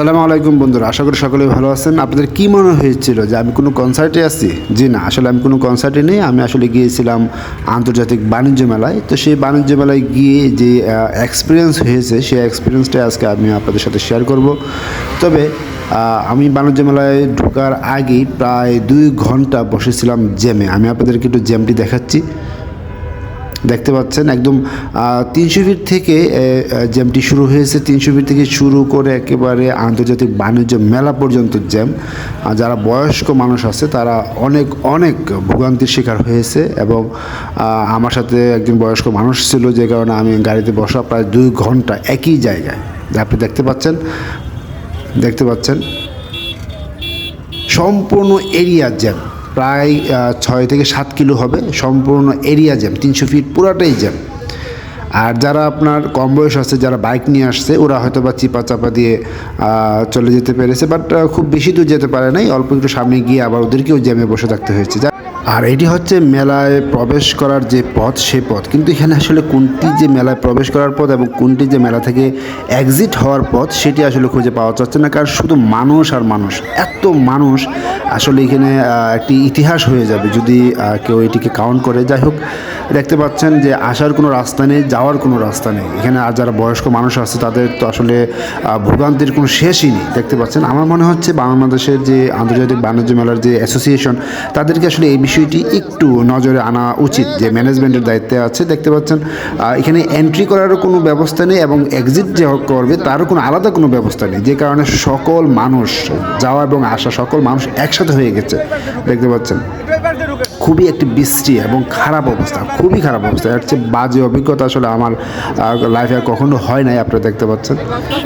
আসসালামু আলাইকুম বন্ধুরা, আশা করি সকলে ভালো আছেন। আপনাদের কি মনে হয়েছিল যে আমি কোনো কনসার্টে আছি? জি না, আসলে আমি কোনো কনসার্টে নেই। আমি আসলে গিয়েছিলাম আন্তর্জাতিক বাণিজ্য মেলায়। তো সেই বাণিজ্য মেলায় গিয়ে যে এক্সপিরিয়েন্স হয়েছে, সেই এক্সপিরিয়েন্সটা আজকে আমি আপনাদের সাথে শেয়ার করব। তবে আমি বাণিজ্য মেলায় ঢোকার আগেই প্রায় দুই ঘণ্টা বসেছিলাম জ্যামে। আমি আপনাদেরকে একটু জ্যামটি দেখাচ্ছি। দেখতে পাচ্ছেন, একদম তিনশো ফিট থেকে জ্যামটি শুরু হয়েছে। তিনশো ফিট থেকে শুরু করে একেবারে আন্তর্জাতিক বাণিজ্য মেলা পর্যন্ত জ্যাম। যারা বয়স্ক মানুষ আছে, তারা অনেক অনেক ভোগান্তির শিকার হয়েছে এবং আমার সাথে একজন বয়স্ক মানুষ ছিল, যে কারণে আমি গাড়িতে বসা প্রায় দুই ঘণ্টা একই জায়গায়। আপনি দেখতে পাচ্ছেন দেখতে পাচ্ছেন। সম্পূর্ণ এরিয়া জ্যাম। প্রায় ছয় থেকে সাত কিলো হবে। সম্পূর্ণ এরিয়া জ্যাম, তিনশো ফিট পুরাটাই জ্যাম। আর যারা আপনার কম বয়স আছে, যারা বাইক নিয়ে আসছে, ওরা হয়তো বা চিপা চাপা দিয়ে চলে যেতে পেরেছে। বাট খুব বেশি দূর যেতে পারে নাই। অল্প একটু সামনে গিয়ে আবার ওদেরকেও জ্যামে বসে থাকতে হয়েছে। যা- আর এটি হচ্ছে মেলায় প্রবেশ করার যে পথ, সে পথ। কিন্তু এখানে আসলে কোনটি যে মেলায় প্রবেশ করার পথ এবং কোনটি যে মেলা থেকে এক্সিট হওয়ার পথ, সেটি আসলে খুঁজে পাওয়া যাচ্ছে না, কারণ শুধু মানুষ আর মানুষ, এত মানুষ আসলে এখানে একটি ইতিহাস হয়ে যাবে যদি কেউ এটিকে কাউন্ট করে। যাই হোক, দেখতে পাচ্ছেন যে আসার কোনো রাস্তা নেই, যাওয়ার কোনো রাস্তা নেই। এখানে আর যারা বয়স্ক মানুষ আছে, তাদের তো আসলে ভোগান্তির কোনো শেষই নেই, দেখতে পাচ্ছেন। আমার মনে হচ্ছে বাংলাদেশের যে আন্তর্জাতিক বাণিজ্য মেলার যে অ্যাসোসিয়েশন তাদেরকে আসলে এই বিষয়টি একটু নজরে আনা উচিত যে ম্যানেজমেন্টের দায়িত্বে আছে, দেখতে পাচ্ছেন এখানে এন্ট্রি করারও কোনো ব্যবস্থা নেই এবং এক্সিট যে করবে তারও কোনো আলাদা কোনো ব্যবস্থা নেই। যে কারণে সকল মানুষ যাওয়া এবং আসা, সকল মানুষ একসাথে হয়ে গেছে, দেখতে পাচ্ছেন। খুবই একটি বৃষ্টি এবং খারাপ অবস্থা, খুবই খারাপ অবস্থা। এর চেয়ে বাজে অভিজ্ঞতা আসলে আমার লাইফে কখনো হয় নাই, আপনারা দেখতে পাচ্ছেন।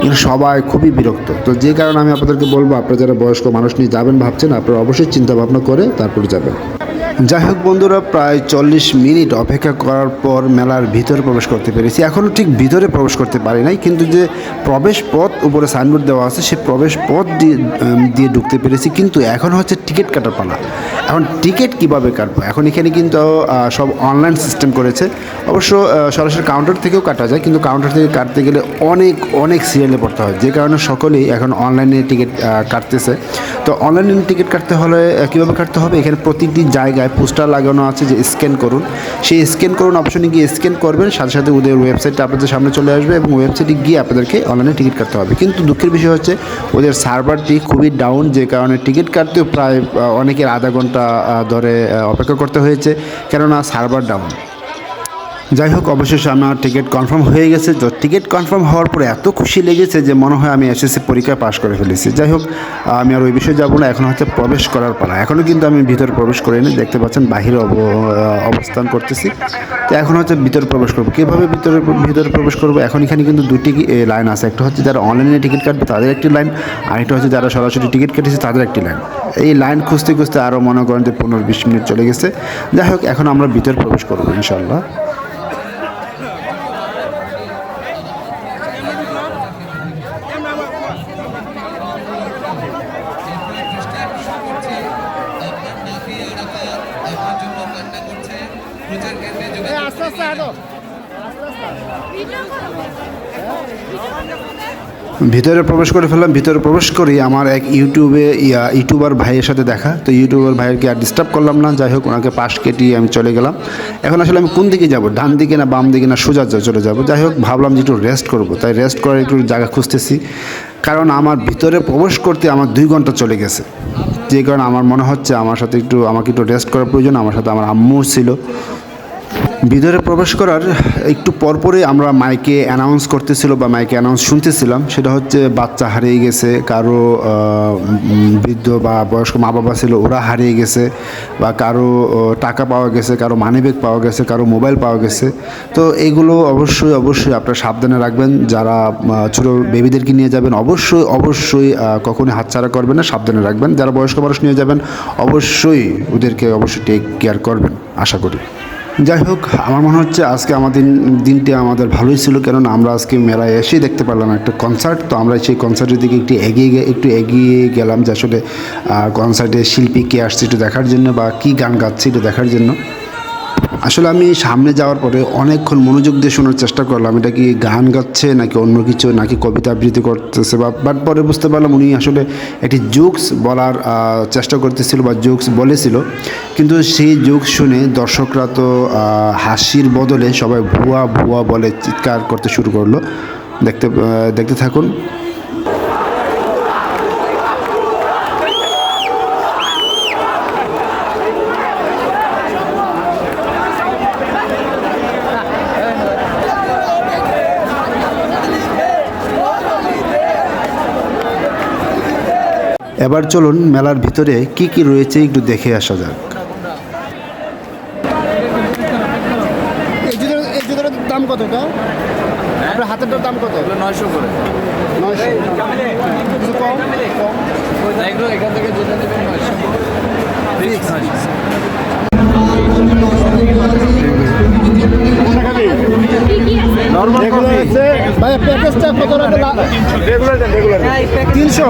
কিন্তু সবাই খুবই বিরক্ত। তো যে কারণে আমি আপনাদেরকে বলব, আপনারা যারা বয়স্ক মানুষ নিয়ে যাবেন ভাবছেন, আপনারা অবশ্যই চিন্তা ভাবনা করে তারপরে যাবেন। যাই হোক বন্ধুরা, প্রায় চল্লিশ মিনিট অপেক্ষা করার পর মেলার ভিতরে প্রবেশ করতে পেরেছি। এখনও ঠিক ভিতরে প্রবেশ করতে পারি নাই, কিন্তু যে প্রবেশ পথ উপরে সাইনবোর্ড দেওয়া আছে, সে প্রবেশ পথ দিয়ে দিয়ে ঢুকতে পেরেছি, কিন্তু এখন হচ্ছে টিকিট কাটার পালা। এখন টিকিট কীভাবে কাটবো? এখন এখানে কিন্তু সব অনলাইন সিস্টেম করেছে। অবশ্য সরাসরি কাউন্টার থেকেও কাটা যায়, কিন্তু কাউন্টার থেকে কাটতে গেলে অনেক অনেক সিরিয়ালে পড়তে হয়। যে কারণে সকলেই এখন অনলাইনে টিকিট কাটতেছে। তো অনলাইনে টিকিট কাটতে হলে কীভাবে কাটতে হবে? এখানে প্রতিটি জায়গায় পোস্টার লাগানো আছে যে স্ক্যান করুন। সেই স্ক্যান করুন অপশনে গিয়ে স্ক্যান করবেন, সাথে সাথে ওদের ওয়েবসাইটটা আপনাদের সামনে চলে আসবে এবং ওয়েবসাইটে গিয়ে আপনাদেরকে অনলাইনে টিকিট কাটতে হবে। কিন্তু দুঃখের বিষয় হচ্ছে, ওদের সার্ভারটি খুবই ডাউন যে কারণে টিকিট কাটতেও প্রায় অনেকের আধা ঘণ্টা ধরে অপেক্ষা করতে হয়েছে। কেননা সার্ভার ডাউন যাই হোক, অবশেষে আমার টিকিট কনফার্ম হয়ে গেছে। তো টিকিট কনফার্ম হওয়ার পরে এত খুশি লেগেছে যে মনে হয় আমি এসএসসি পরীক্ষায় পাশ করে ফেলেছি। যাই হোক, আমি আর ওই বিষয়ে যাব না, এখন হচ্ছে প্রবেশ করার পালা। এখনও কিন্তু আমি ভিতরে প্রবেশ করিনি, দেখতে পাচ্ছেন বাহিরে অব- অবস্থান করতেছি। তো এখন হচ্ছে ভিতরে প্রবেশ করব। কীভাবে ভিতরে ভিতরে প্রবেশ করব? এখন এখানে কিন্তু দুটি লাইন আছে। একটা হচ্ছে যারা অনলাইনে টিকিট কাটবে, তাদের একটি লাইন। আরেকটা হচ্ছে যারা সরাসরি টিকিট কেটেছে, তাদের একটি লাইন। এই লাইন খুঁজতে খুঁজতে আরও মনে করেন যে পনেরো, বিশ মিনিট চলে গেছে। যাই হোক, এখন আমরা ভিতরে প্রবেশ করব ইনশাল্লাহ ভিতরে প্রবেশ করে ফেললাম, ভিতরে প্রবেশ করি আমার এক ইউটিউবে, ইয়া, ইউটিউবার ভাইয়ের সাথে দেখা। তো ইউটিউবার ভাইয়েরকে আর ডিস্টার্ব করলাম না? যাই হোক, ওনাকে পাশ কেটিয়ে আমি চলে গেলাম। এখন আসলে আমি কোন দিকে যাব? ডান দিকে না বাম দিকে না সোজা চলে যাব? যাই হোক, ভাবলাম যে একটু রেস্ট করব। তাই রেস্ট করার একটু জায়গা খুঁজতেছি। কারণ আমার ভিতরে প্রবেশ করতে আমার দুই ঘণ্টা চলে গেছে। যে কারণে আমার মনে হচ্ছে আমার সাথে একটু, আমাকে একটু রেস্ট করার প্রয়োজন। আমার সাথে আমার আম্মু ছিল। ভিতরে প্রবেশ করার একটু পরপরই আমরা মাইকে অ্যানাউন্স করতেছিল বা মাইকে অ্যানাউন্স শুনতেছিলাম। সেটা হচ্ছে বাচ্চা হারিয়ে গেছে, কারও বৃদ্ধ বা বয়স্ক মা বাবা ছিল, ওরা হারিয়ে গেছে বা কারও টাকা পাওয়া গেছে, কারও মানিব্যাগ পাওয়া গেছে, কারও মোবাইল পাওয়া গেছে। তো এগুলো অবশ্যই অবশ্যই আপনারা সাবধানে রাখবেন। যারা ছোটো বেবিদেরকে নিয়ে যাবেন, অবশ্যই অবশ্যই কখনোই হাতছাড়া করবেন না, সাবধানে রাখবেন। যারা বয়স্ক মানুষ নিয়ে যাবেন, অবশ্যই ওদেরকে অবশ্যই টেক কেয়ার করবেন, আশা করি। যাই হোক, আমার মনে হচ্ছে আজকে আমাদের দিনটি আমাদের ভালোই ছিল, কেননা আমরা আজকে মেলায় এসেই দেখতে পারলাম একটা কনসার্ট তো আমরা সেই কনসার্টের দিকে একটু এগিয়ে একটু এগিয়ে গেলাম যে আসলে কনসার্টে শিল্পী কে আসছে একটু দেখার জন্য বা কী গান গাচ্ছে একটু দেখার জন্য। আসলে আমি সামনে যাওয়ার পরে অনেকক্ষণ মনোযোগ দিয়ে শোনার চেষ্টা করলাম, এটা কি গান গাচ্ছে নাকি অন্য কিছু, নাকি কবিতা আবৃত্তি করতেছে বা বাট পরে বুঝতে পারলাম উনি আসলে একটি জোকস বলার চেষ্টা করতেছিল বা জোকস বলেছিল। কিন্তু সেই জোকস শুনে দর্শকরা তো হাসির বদলে সবাই ভুয়া ভুয়া বলে চিৎকার করতে শুরু করল। দেখতে দেখতে থাকুন। এবার চলুন মেলার ভিতরে কি কি রয়েছে একটু দেখে আসা যাক এই জুতোর এই জুতোর দাম কত এটা আপনার হাতেরটার দাম কত নয়শো করে নয়শো কিছু কম কম এগুলো এখান থেকে যেটা নেবেন নয়শো ফিক্স নয়শো নর্মাল কফি ভাই প্যাকেজটা কত টাকা রেগুলার রেগুলার তিনশো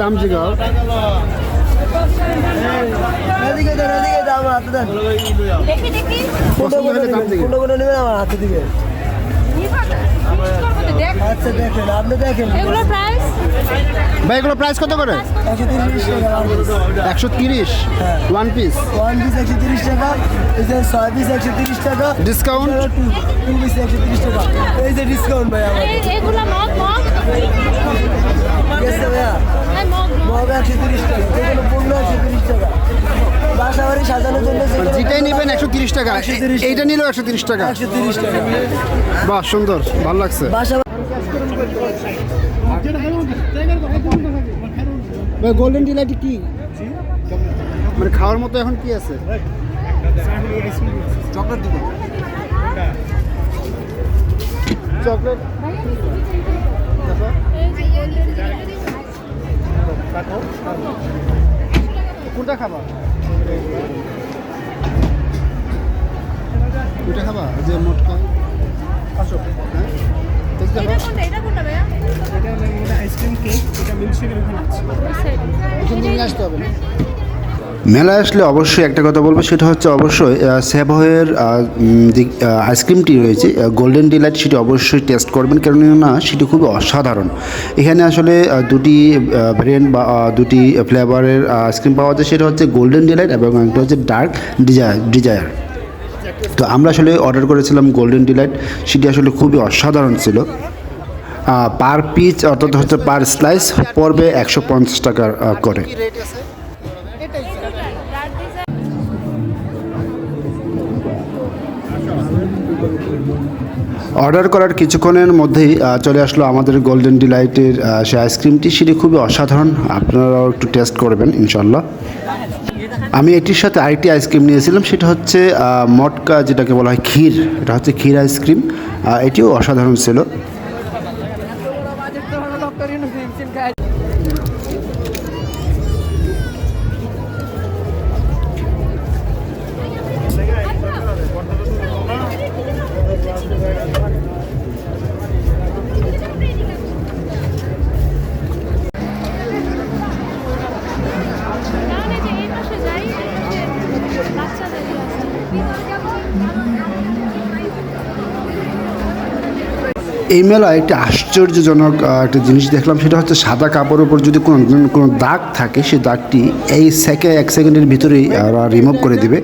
দাম জিগাও করে হলে দাম নেবেন দেখ আচ্ছা দেখেন আপনি দেখেন প্রাইস ভাই এগুলো প্রাইস কত করে একশো তিরিশ টাকা ওয়ান পিস ওয়ান পিস একশো তিরিশ টাকা এই যে ছয় পিস একশো তিরিশ টাকা Discount? টু পিস একশো তিরিশ টাকা এই যে ডিসকাউন্ট ভাই আমার এগুলো মগ একশো তিরিশ টাকা একশো তিরিশ টাকা সাজানোর জন্য যেটাই নেবেন একশো তিরিশ টাকা 130 এইটা নিলেও একশো তিরিশ টাকা একশো তিরিশ টাকা বাহ সুন্দর ভালো লাগছে বাসা ভাই গোল্ডেন ডিলাইট কি? মানে খাওয়ার মতো এখন কি আছে? চকলেট দিব। চকলেট কোনটা খাবা? কোনটা খাবা? যে মোটকা। আসো। হ্যাঁ? এটা কোনটা? এটা কোনটা ভাইয়া? এখানে নিয়ে আসতে হবে মেলায় আসলে অবশ্যই একটা কথা বলব সেটা হচ্ছে অবশ্যই সেভয়ের যে আইসক্রিমটি রয়েছে গোল্ডেন ডিলাইট সেটি অবশ্যই টেস্ট করবেন কারণ না সেটি খুবই অসাধারণ। এখানে আসলে দুটি ভ্যারিয়েন্ট বা দুটি ফ্লেভারের আইসক্রিম পাওয়া যায় সেটা হচ্ছে গোল্ডেন ডিলাইট এবং একটা হচ্ছে ডার্ক ডিজায়ার ডিজায়ার তো আমরা আসলে অর্ডার করেছিলাম গোল্ডেন ডিলাইট সেটি আসলে খুবই অসাধারণ ছিল। পার পিস অর্থাৎ হচ্ছে পার স্লাইস পড়বে একশো পঞ্চাশ টাকা করে। অর্ডার করার কিছুক্ষণের মধ্যেই চলে আসলো আমাদের গোল্ডেন ডিলাইটের সেই আইসক্রিমটি সেটি খুবই অসাধারণ। আপনারাও একটু টেস্ট করবেন ইনশাল্লাহ আমি এটির সাথে আরেকটি আইসক্রিম নিয়েছিলাম, সেটা হচ্ছে মটকা যেটাকে বলা হয় ক্ষীর, এটা হচ্ছে ক্ষীর আইসক্রিম এটিও অসাধারণ ছিল। এই মেলায় একটি আশ্চর্যজনক একটা জিনিস দেখলাম, সেটা হচ্ছে সাদা কাপড়ের উপর যদি কোনো কোনো দাগ থাকে সেই দাগটি এই সেকে, এক সেকেন্ডের ভিতরেই ওরা রিমুভ করে দেবে।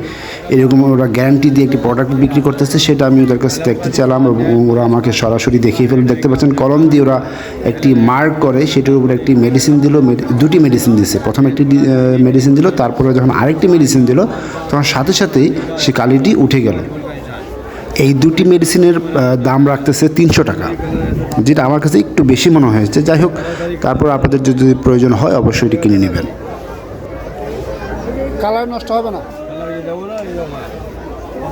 এরকম ওরা গ্যারান্টি দিয়ে একটি প্রোডাক্ট বিক্রি করতেছে, সেটা আমি ওদের কাছে দেখতে চাইলাম এবং ওরা আমাকে সরাসরি দেখিয়ে ফেলে দেখতে পাচ্ছেন, কলম দিয়ে ওরা একটি মার্ক করে, সেটার উপরে একটি মেডিসিন দিল দুটি মেডিসিন দিছে। প্রথম একটি মেডিসিন দিল, তারপরে যখন আরেকটি মেডিসিন দিল, তখন সাথে সাথেই সে কালিটি উঠে গেল। এই দুটি মেডিসিনের আহ, দাম রাখতেছে তিনশো টাকা যেটা আমার কাছে একটু বেশি মনে হয়েছে যাই হোক তারপর আপনাদের যদি প্রয়োজন হয় অবশ্যই এটি কিনে নেবেন কালার নষ্ট হবে না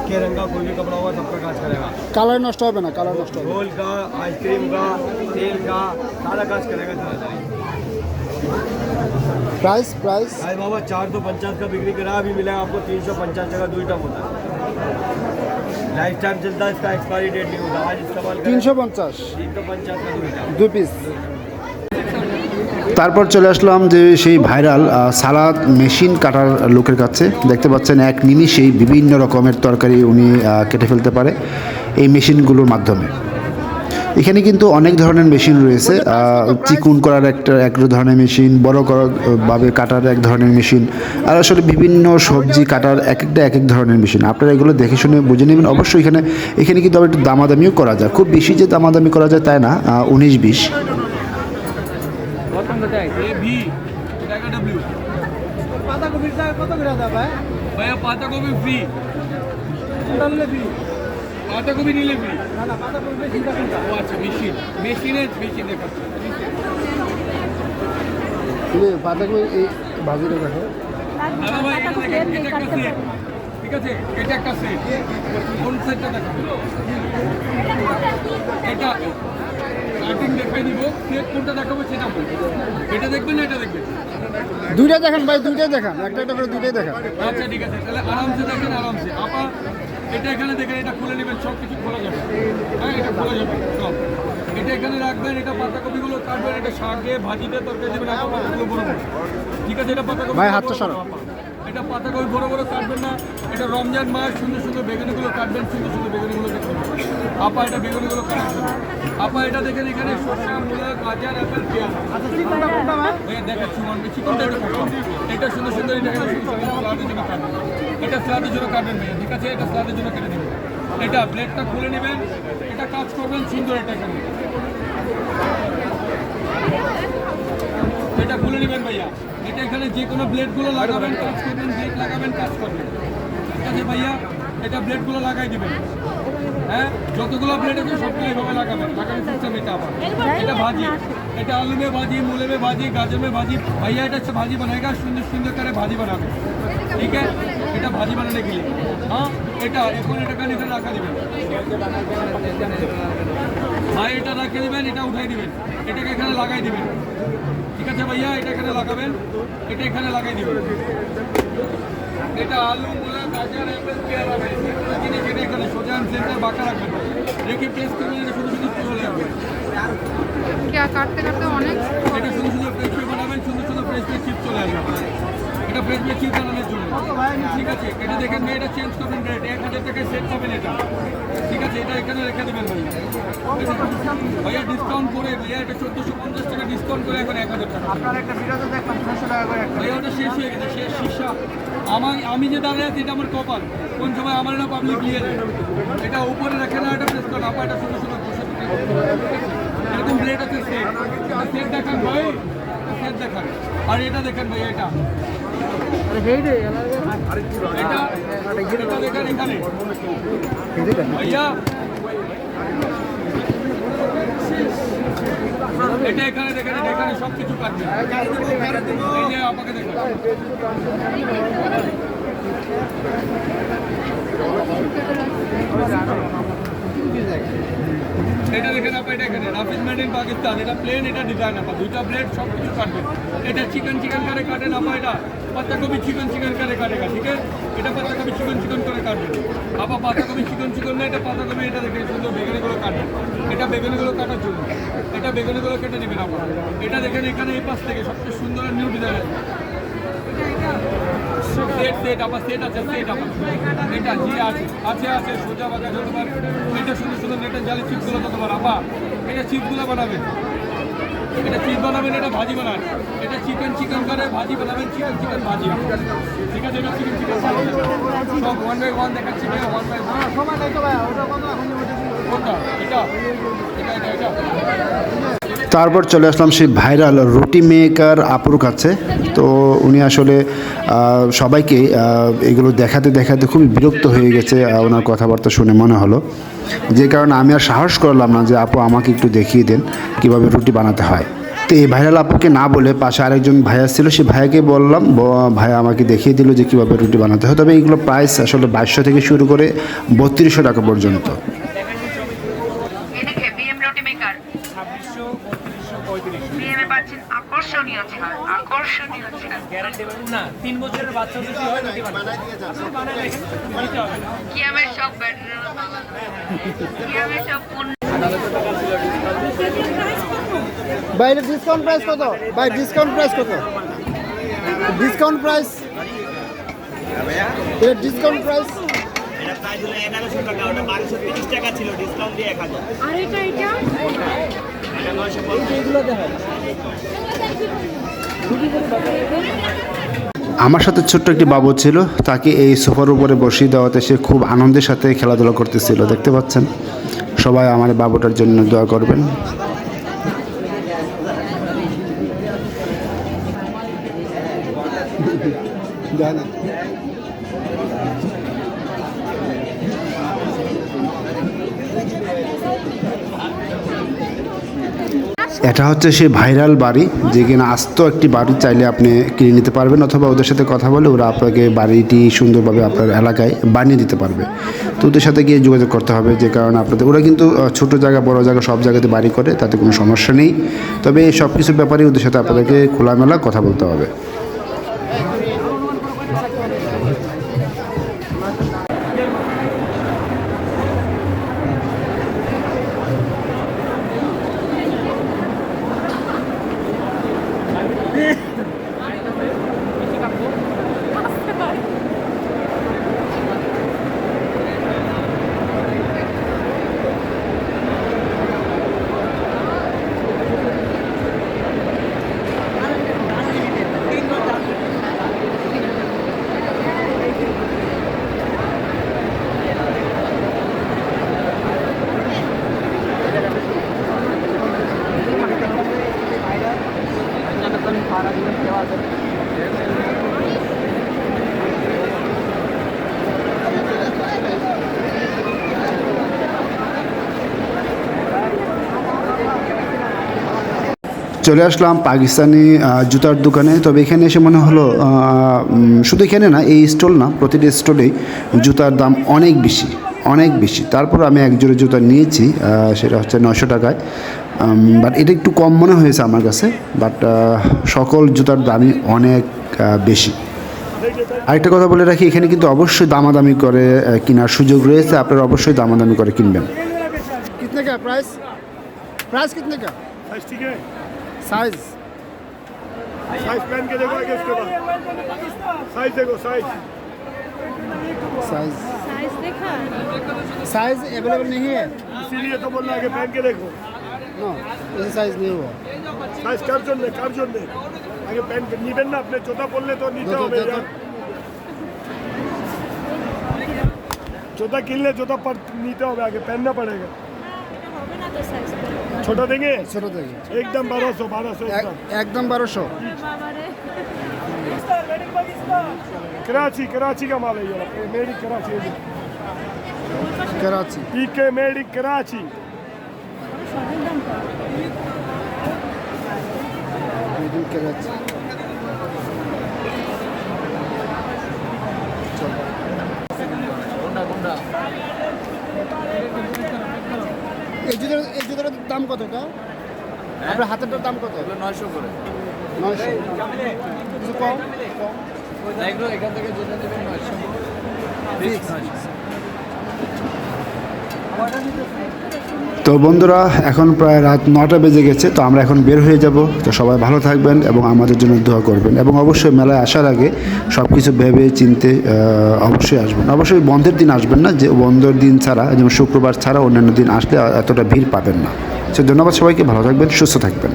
के रंग का कोई भी कपड़ा होगा सबका काज करेगा কালার নষ্ট হবে না কালার নষ্ট হবে गोल का आइसक्रीम का तेल का सारा काज करेगा तरह तरह প্রাইস প্রাইস भाई बाबा चार सौ पचास का बिक्री करा अभी मिलेगा आपको तीन सौ पचास का दुई टम होता है लाइफ टाइम चलता है इसका एक्सपायरी डेट नहीं होता आज इस्तेमाल करें তিনশো পঞ্চাশ तीन सौ पचास का दुई टम দুই পিস তারপর চলে আসলাম যে সেই ভাইরাল সালাদ মেশিন কাটার লোকের কাছে দেখতে পাচ্ছেন এক নিমিষেই বিভিন্ন রকমের তরকারি উনি আহ, কেটে ফেলতে পারে এই মেশিনগুলোর মাধ্যমে এখানে কিন্তু অনেক ধরনের মেশিন রয়েছে। চিকুন করার একটা এক ধরনের মেশিন বড় করার ভাবে কাটার এক ধরনের মেশিন আর আসলে বিভিন্ন সবজি কাটার এক একটা এক এক ধরনের মেশিন। আপনারা এগুলো দেখে শুনে বুঝে নেবেন। অবশ্যই এখানে এখানে কিন্তু আবার একটু দামাদামিও করা যায়। খুব বেশি যে দামাদামি করা যায় তাই না উনিশ বিশ। পাতা কপি কত করে ভাই? পাতা কপি ফ্রি ফ্রি বাঁধাকপি নিলে না ও আচ্ছা মেশিন। মেশিনে মেশিনে ঠিক আছে এটা একটা সেটটা এটা কোনটা দেখাবো এটা দেখবেন না এটা দেখবেন? দুইটা দেখান ভাই দুইটাই দেখান। একটা একটা করে দুইটাই দেখান। আচ্ছা ঠিক আছে তাহলে আরামসে দেখেন আরামসে। আপা এটা এখানে দেখেন এটা খুলে নেবেন সব কিছু খোলা যাবে। হ্যাঁ এটা খোলা যাবে সব। এটা এখানে রাখবেন এটা পাতাকপিগুলো কাটবেন এটা শাকে ভাজিতে তরকারি দেবেন পাতাগুলো বড় বড় ঠিক আছে এটা পাতাকপি ভাই, হাতটা সরাও। এটা পাতাকপি বড় বড় কাটবেন না এটা রমজান মাস সুন্দর সুন্দর বেগুনিগুলো কাটবেন সুন্দর সুন্দর বেগুনিগুলো দেখবেন আপা এটা বেগুনিগুলো কাটবেন আপা এটা দেখেন এখানে শসা মূলা গাজর অ্যাপেল পেঁয়াজ। আচ্ছা দেখাচ্ছি চিকনটা এটা সুন্দর সুন্দর এটা সুন্দর সুন্দর কাটবেন এটা স্ল্যাবের জন্য কাটবেন ভাইয়া। ঠিক আছে? এটা স্ল্যাবের জন্য কেটে দেবেন এটা ব্লেডটা খুলে নেবেন। এটা কাজ করবেন সুন্দর এটা এখানে। এটা খুলে নেবেন ভাইয়া। এটা এখানে যে কোনো ব্লেডগুলো লাগাবেন, কাজ করবেন ব্লেড লাগাবেন, কাজ করবেন। ঠিক আছে ভাইয়া? এটা ব্লেডগুলো লাগাই দিবেন। হ্যাঁ? যতগুলো ব্লেড আছে সবগুলো এভাবে লাগাবেন। লাগানোর সিস্টেম এটা আবার। এটা ভাজি। এটা আলু মে ভাজি मूले ভাজি भाजी ভাজি। ভাইয়া এটা হচ্ছে এটা ভাজি বানায় সুন্দর সুন্দর করে ভাজি বানাবে। ঠিক আছে? এটা ভাজি বানানে গেলে হ্যাঁ? এটা এখন এটা কেন এখানে রাখা দিবেন। ভাই এটা রাখে দেবেন এটা উঠাই দিবেন। এটাকে এখানে লাগাই দিবেন। ঠিক আছে ভাইয়া এটা এখানে লাগাবেন। এটা এখানে লাগাই দিবেন। এটা আলু মূলা গাজর অ্যাপেল এখানে সোজা সেন্টার বাঁকা রাখবেন। রেখে প্রেস করবেন এটা শুধু শুধু চলে যাবে কাটতে কাটতে অনেক এটা শুধু শুধু ফ্রেশ পেপার বানাবেন সুন্দর সুন্দর ফ্রেশ ফ্রেশ চিপ চলে আসবে। এটা ফ্রেশ ফ্রেশ চিপ জন্য। ঠিক আছে এটা দেখেন ভাই এটা চেঞ্জ করবেন রেট এক হাজার টাকায় সেট পাবেন এটা। ঠিক আছে এটা এখানে রেখে দেবেন ভাইয়া ভাইয়া ডিসকাউন্ট করে ভাইয়া এটা চোদ্দোশো পঞ্চাশ টাকা ডিসকাউন্ট করে এখন এক হাজার টাকা। আপনার একটা ভিডিওতে দেখলাম 600 টাকা করে ভাইয়া ওটা শেষ হয়ে গেছে শেষ শীর্ষা আমার আমি যে দাঁড়িয়ে আছি এটা আমার কপাল। কোন সময় আমার না পাবলিক নিয়ে যায় এটা উপরে রাখে না এটা প্রেস করো আপা এটা সুন্দর বসে এরকম ব্লেড আছে সেট সেট দেখান ভাই সেট দেখান। আর এটা দেখেন ভাই এটা। এটা এখানে দেখেন, এটা আমাকে এটা দেখেন আপা, এটা এখানে রাফিজ মেড ইন পাকিস্তান এটা প্লেন এটা ডিজাইন আপা, দুইটা ব্লেড সব কিছু কাটবে। এটা চিকেন চিকেন করে কাটেন আপা এটা পাতাকপি চিকেন চিকেন করে কাটেগা ঠিক আছে? এটা পাতাকপি চিকেন চিকেন করে কাটবে। আপা পাতাকপি চিকেন চিকেন না, এটা পাতাকপি, এটা দেখে সুন্দর বেগুনিগুলো কাটবে। এটা বেগুনিগুলো কাটার জন্য। এটা বেগুনিগুলো কেটে নেবেন আপা এটা দেখেন এখানে এই পাশ থেকে সবচেয়ে সুন্দর নিউ ডিজাইন সেট সেট আবার আছে আবার। এটা জি আছে আছে আছে, সোজা এটা সুন্দর সুন্দর নেটের জালি চিপসগুলো তত বার আপা এটা চিপসগুলো বানাবেন এটা চিপ বানাবেন এটা ভাজি বানান। এটা চিকেন চিকেন করে ভাজি বানাবেন চিকেন চিকেন ভাজি। ঠিক আছে এটা চিকেন চিকেন ভাজি। সব ওয়ান বাই ওয়ান দেখাচ্ছি ভাই ওয়ান বাই ওয়ান সময় নাই তো ভাই ওটা কোনটা? এটা? এটা এটা এটা। তারপর চলে আসলাম সেই ভাইরাল রুটি মেকার আপুর কাছে। তো উনি আসলে সবাইকে এগুলো দেখাতে দেখাতে খুবই বিরক্ত হয়ে গেছে ওনার কথাবার্তা শুনে মনে হলো। যে কারণে আমি আর সাহস করলাম না যে আপু আমাকে একটু দেখিয়ে দেন, কীভাবে রুটি বানাতে হয়। তো এই ভাইরাল আপুকে না বলে পাশে আরেকজন ভাইয়া ছিল সেই ভাইয়াকে বললাম ভাইয়া আমাকে দেখিয়ে দিল যে কীভাবে রুটি বানাতে হয়। তবে এইগুলো প্রাইস আসলে বাইশশো থেকে শুরু করে বত্রিশশো টাকা পর্যন্ত এদিকে বিএম রুটি মেকার বিএম এ পাচ্ছেন আকর্ষণীয় ছাড় আকর্ষণীয় ছাড় না তিন বছরের বাচ্চা যদি হয় রুটি বানায়? আপনি বানায় দেখেন দিতে হবে। না কিয়ামের সব সব পণ্য? ভাই এটা ডিসকাউন্ট প্রাইস কত? ভাই ডিসকাউন্ট প্রাইস কত? ডিসকাউন্ট প্রাইস এটা ডিসকাউন্ট প্রাইস আর এটা এটা? আমার সাথে ছোট্ট একটি বাবু ছিল, তাকে এই সোফার উপরে বসিয়ে দেওয়াতে সে খুব আনন্দের সাথে খেলাধুলা করতেছিল, দেখতে পাচ্ছেন? সবাই আমার বাবুটার জন্য দোয়া করবেন। এটা হচ্ছে সেই ভাইরাল বাড়ি, যে কিনা আস্ত একটি বাড়ি চাইলে আপনি কিনে নিতে পারবেন অথবা ওদের সাথে কথা বলে ওরা আপনাকে বাড়িটি সুন্দরভাবে আপনার এলাকায় বানিয়ে দিতে পারবে। তো ওদের সাথে গিয়ে যোগাযোগ করতে হবে, যে কারণে আপনাদের, ওরা কিন্তু ছোটো জায়গা, বড় জায়গা, সব জায়গাতে বাড়ি করে, তাতে কোনো সমস্যা নেই। তবে সব কিছুর ব্যাপারে ওদের সাথে আপনাদেরকে খোলামেলা কথা বলতে হবে। চলে আসলাম পাকিস্তানি জুতার দোকানে। তবে এখানে এসে মনে হলো শুধু এখানে না এই স্টল না প্রতিটি স্টলেই জুতার দাম অনেক বেশি অনেক বেশি। তারপর আমি এক জোরে জুতা নিয়েছি সেটা হচ্ছে নশো টাকায়। বাট এটা একটু কম মনে হয়েছে আমার কাছে বাট সকল জুতার দামই অনেক বেশি। আরেকটা কথা বলে রাখি এখানে কিন্তু অবশ্যই দামাদামি করে কেনার সুযোগ রয়েছে আপনারা অবশ্যই দামাদামি করে কিনবেন। কিতনে কা প্রাইস প্রাইস কিতনে কা? साइज ठीक है साइज साइज पहन के देखो आगे उसके बाद साइज देखो साइज साइज সাইজ দেখা साइज अवेलेबल नहीं है इसीलिए तो बोलना आगे पहन के देखो नो ऐसे साइज नहीं हुआ সাইজ কার জন্য কার জন্য আগে প্যান নিবেন না আপনি জোতা পরলে তো নিতে জুতো- হবে জুতো- জোতা কিনলে জোতা पर নিতে হবে আগে पहनना पड़ेगा হবে না তো সাইজ छोटा देंगे छोटा देखिए एकदम बारह सौ बारह सौ एकदम एकदम बारह सौ বাবারে कराची कराची का माल है ये मेड इन कराची है Karachi PK made in Karachi সবের দাম কম Made in कराची এই জুতোর এই জুতোর দাম কত এটা? আপনার হাতেরটার দাম কত? নয়শো করে। নয়শো। কিছু কম? কম? এখান থেকে যেটা নেবেন নয়শো। তো বন্ধুরা, এখন প্রায় রাত নটা বেজে গেছে, তো আমরা এখন বের হয়ে যাব। তো সবাই ভালো থাকবেন এবং আমাদের জন্য দোয়া করবেন এবং অবশ্যই মেলায় আসার আগে সব কিছু ভেবে চিনতে অবশ্যই আসবেন। অবশ্যই বন্ধের দিন আসবেন না, যে বন্ধের দিন ছাড়া, যেমন শুক্রবার ছাড়া অন্যান্য দিন আসলে এতটা ভিড় পাবেন না। সে ধন্যবাদ সবাইকে, ভালো থাকবেন, সুস্থ থাকবেন।